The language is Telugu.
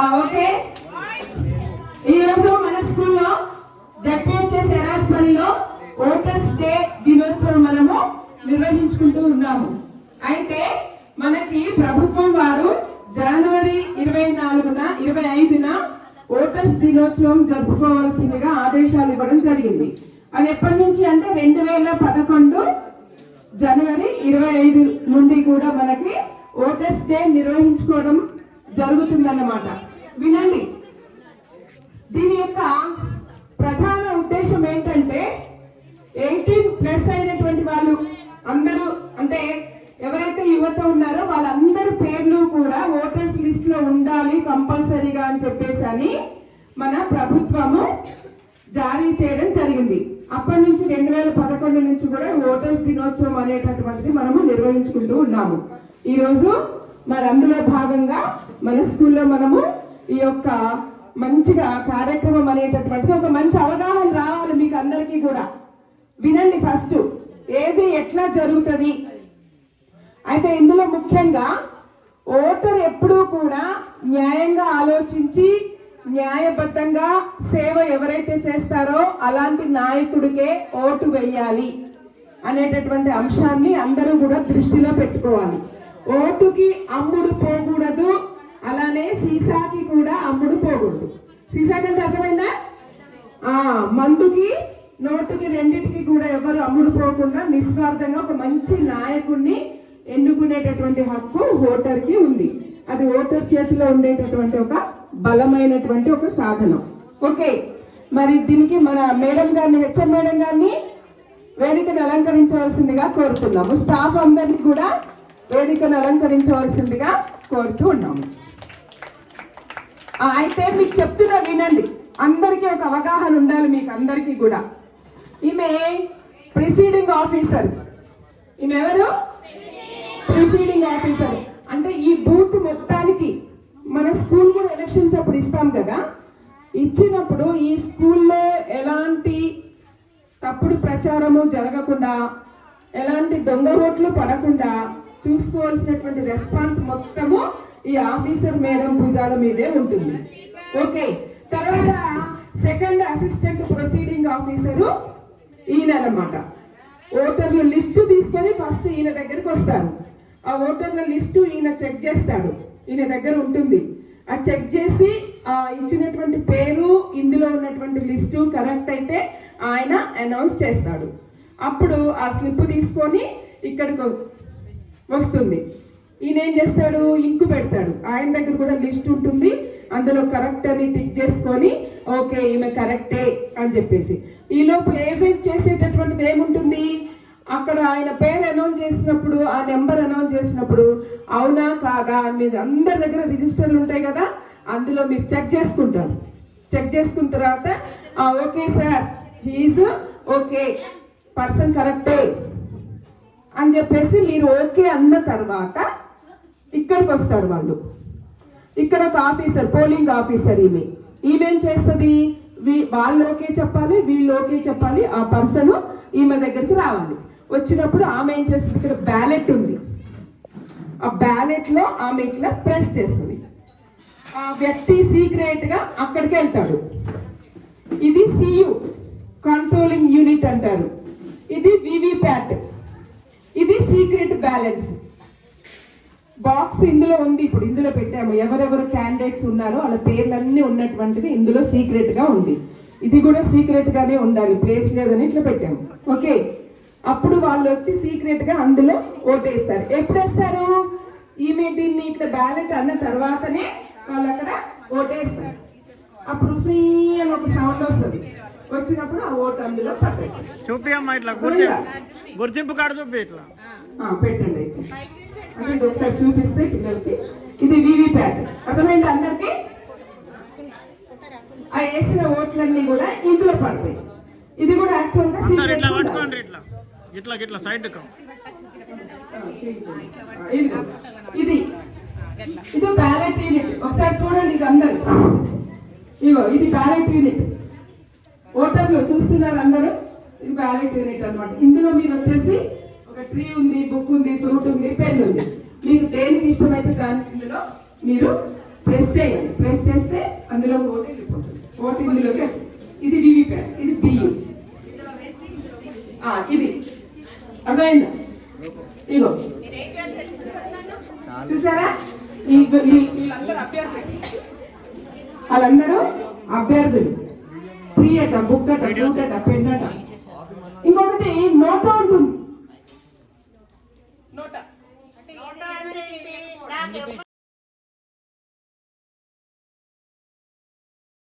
ఓకే ఈరోజు మన స్కూల్లో జడ్పిహెచ్ఎస్ ఎరాస్పల్లిలో ఓటర్స్ డే దినోత్సవం మనము నిర్వహించుకుంటూ ఉన్నాము. అయితే మనకి ప్రభుత్వం వారు జనవరి ఇరవై నాలుగున ఇరవై ఐదున ఓటర్స్ దినోత్సవం జరుపుకోవాల్సిందిగా ఆదేశాలు ఇవ్వడం జరిగింది. అది ఎప్పటి నుంచి అంటే రెండు వేల పదకొండు జనవరి ఇరవై ఐదు నుండి కూడా మనకి ఓటర్స్ డే నిర్వహించుకోవడం జరుగుతుందన్నమాట. వినండి. దీని యొక్క ప్రధాన ఉద్దేశం ఏంటంటే ఎయిటీన్ ప్లస్ అయినటువంటి వాళ్ళు అందరూ అంటే ఎవరైతే యువత ఉన్నారో వాళ్ళందరి పేర్లు కూడా ఓటర్స్ లిస్ట్లో ఉండాలి కంపల్సరీగా అని చెప్పేసి అని మన ప్రభుత్వము జారీ చేయడం జరిగింది. అప్పటి నుంచి రెండు వేల పదకొండు నుంచి కూడా ఓటర్స్ దినోత్సవం అనేటటువంటిది మనము నిర్వహించుకుంటూ ఉన్నాము. ఈరోజు మరి అందులో భాగంగా మన స్కూల్లో మనము ఈ యొక్క మంచిగా కార్యక్రమం అనేటటువంటిది ఒక మంచి అవగాహన రావాలి మీకు అందరికీ కూడా. వినండి ఫస్ట్ ఏది ఎట్లా జరుగుతుంది? అయితే ఇందులో ముఖ్యంగా ఓటర్ ఎప్పుడూ కూడా న్యాయంగా ఆలోచించి న్యాయబద్ధంగా సేవ ఎవరైతే చేస్తారో అలాంటి నాయకుడికే ఓటు వేయాలి అనేటటువంటి అంశాన్ని అందరూ కూడా దృష్టిలో పెట్టుకోవాలి. ఓటుకి అమ్ముడు పోకూడదు అలానే సీసాకి కూడా అమ్ముడు పోకూడదు. సీసా కంటే అర్థమైందా? ఆ మందుకి నోటుకి రెండింటికి కూడా ఎవరు అమ్ముడు పోకుండా నిస్వార్థంగా ఒక మంచి నాయకుడిని ఎన్నుకునేటటువంటి హక్కు ఓటర్కి ఉంది. అది ఓటర్ చేతిలో ఉండేటటువంటి ఒక బలమైనటువంటి ఒక సాధనం. ఓకే మరి దీనికి మన మేడం గారిని హెచ్ఎం మేడం గారిని వేదికను అలంకరించవలసిందిగా కోరుతున్నాము. స్టాఫ్ అందరినీ కూడా వేదికను అలంకరించవలసిందిగా కోరుతూ ఉన్నాము. అయితే మీకు చెప్తున్నా వినండి. అందరికీ ఒక అవగాహన ఉండాలి మీకు అందరికీ కూడా. ఈమె ప్రిసీడింగ్ ఆఫీసర్ ఈమె ఎవరు ప్రిసీడింగ్ ఆఫీసర్ అంటే ఈ బూత్ మొత్తానికి మన స్కూల్ కూడా ఎలక్షన్స్ అప్పుడు ఇస్తాం కదా. ఇచ్చినప్పుడు ఈ స్కూల్లో ఎలాంటి తప్పుడు ప్రచారము జరగకుండా ఎలాంటి దొంగ ఓట్లు పడకుండా చూసుకోవాల్సినటువంటి రెస్పాన్స్ మొత్తము ఈ ఆఫీసర్ మేడం భుజాల మీదే ఉంటుంది. ఓకే. తర్వాత సెకండ్ అసిస్టెంట్ ప్రొసీడింగ్ ఆఫీసరు ఈయన అన్నమాట ఓటర్ల లిస్టు తీసుకొని ఫస్ట్ ఈయన దగ్గరికి వస్తారు ఆ ఓటర్ల లిస్టు ఈయన చెక్ చేస్తాడు. ఈయన దగ్గర ఉంటుంది. ఆ చెక్ చేసి ఆ ఇచ్చినటువంటి పేరు ఇందులో ఉన్నటువంటి లిస్టు కరెక్ట్ అయితే ఆయన అనౌన్స్ చేస్తాడు. అప్పుడు ఆ స్లిప్ తీసుకొని ఇక్కడికి వస్తుంది. ఈయన ఏం చేస్తాడు? ఇంకు పెడతాడు. ఆయన దగ్గర కూడా లిస్ట్ ఉంటుంది. అందులో కరెక్ట్ అని టిక్ చేసుకొని ఓకే ఈమె కరెక్టే అని చెప్పేసి. ఈలోపు ఏజెంట్ చేసేటటువంటిది ఏముంటుంది? అక్కడ ఆయన పేరు అనౌన్స్ చేసినప్పుడు ఆ నెంబర్ అనౌన్స్ చేసినప్పుడు అవునా కాదా అని మీద అందరి దగ్గర రిజిస్టర్లు ఉంటాయి కదా? అందులో మీరు చెక్ చేసుకుంటారు. చెక్ చేసుకున్న తర్వాత okay sir he's okay. Person కరెక్టే అని చెప్పేసి మీరు ఓకే అన్న తర్వాత ఇక్కడికి వస్తారు వాళ్ళు. ఇక్కడ ఒక ఆఫీసర్ పోలింగ్ ఆఫీసర్ ఈమె. ఈమెం చేస్తుంది? వీ- వాళ్ళు చెప్పాలి వీళ్ళలోకే చెప్పాలి ఆ పర్సన్ ఈమె దగ్గరికి రావాలి. వచ్చినప్పుడు ఆమె ఏం చేస్తుంది? ఇక్కడ బ్యాలెట్ ఉంది. ఆ బ్యాలెట్లో ఆమె ఇట్లా ప్రెస్ చేస్తుంది. ఆ వ్యక్తి సీక్రెట్గా అక్కడికి వెళ్తాడు. ఇది సియు కంట్రోలింగ్ యూనిట్ అంటారు. ఇది వివిప్యాట్ ఇది సీక్రెట్ బ్యాలెన్స్. బాక్స్ ఇందులో ఉంది. ఇప్పుడు ఇందులో పెట్టాము. ఎవరెవరు క్యాండిడేట్స్ ఉన్నారో వాళ్ళ పేర్లన్నీ ఉన్నటువంటిది ఇందులో సీక్రెట్గా ఉంది. ఇది కూడా సీక్రెట్ గానే ఉండాలి. ప్లేస్ లేదని ఇట్లా పెట్టాము. ఓకే అప్పుడు వాళ్ళు వచ్చి సీక్రెట్గా అందులో ఓటేస్తారు. ఎప్పుడు వేస్తారు ఈమె దీన్ని ఇట్లా బ్యాలెట్ అన్న తర్వాతనే వాళ్ళు అక్కడ ఓటేస్తారు. అప్పుడు ఫ్రీ అని ఒక సౌండ్ వస్తుంది. వచ్చినప్పుడు ఆ ఓటు అందులో చూపి అమ్మా ఇట్లా గుర్తింపు గుర్తింపు కార్డు చూపి ఇట్లా. పెట్టండి. ఒకసారి చూపిస్తే పిల్లలకి. ఇది వివి ప్యాట్. అర్థమైంది అందరికి? ఆ వేసిన ఓట్లన్నీ కూడా ఇందులో పడతాయి. ఇది కూడా యాక్చువల్గా ఇట్లా. పట్టుకోండి ఇట్లా. ఇట్లా ఇట్లా సైడ్. ఇది. ఇది బ్యాలెట్ యూనిట్ ఒకసారి చూడండి ఇది అందరు. ఇగో ఇది బ్యాలెట్ యూనిట్ ఓటర్లు చూస్తున్నారు అందరూ? ఇది బ్యాలెట్ యూనిట్ అన్నమాట. ఇందులో మీరు వచ్చేసి ఒక ట్రీ ఉంది బుక్ ఉంది ఫ్రూట్ ఉంది పెన్ ఉంది. మీకు దేనికి ఇష్టమైతే దాని ఇందులో మీరు ప్రెస్ చేయండి ప్రెస్ చేస్తే అందులో ఓటు వెళ్ళిపోతుంది. ఓటు ఇందులోకి ఇది వివిప్యాట్ ఇది బియ్యం ఇది. అర్థమైందా? ఇగో చూసారా? వాళ్ళందరూ అభ్యర్థులు. ఫ్రీ అట బుక్ అట బుక్ అట పెన్ అట. ఇంకొకటి నోట్ ఉంటుంది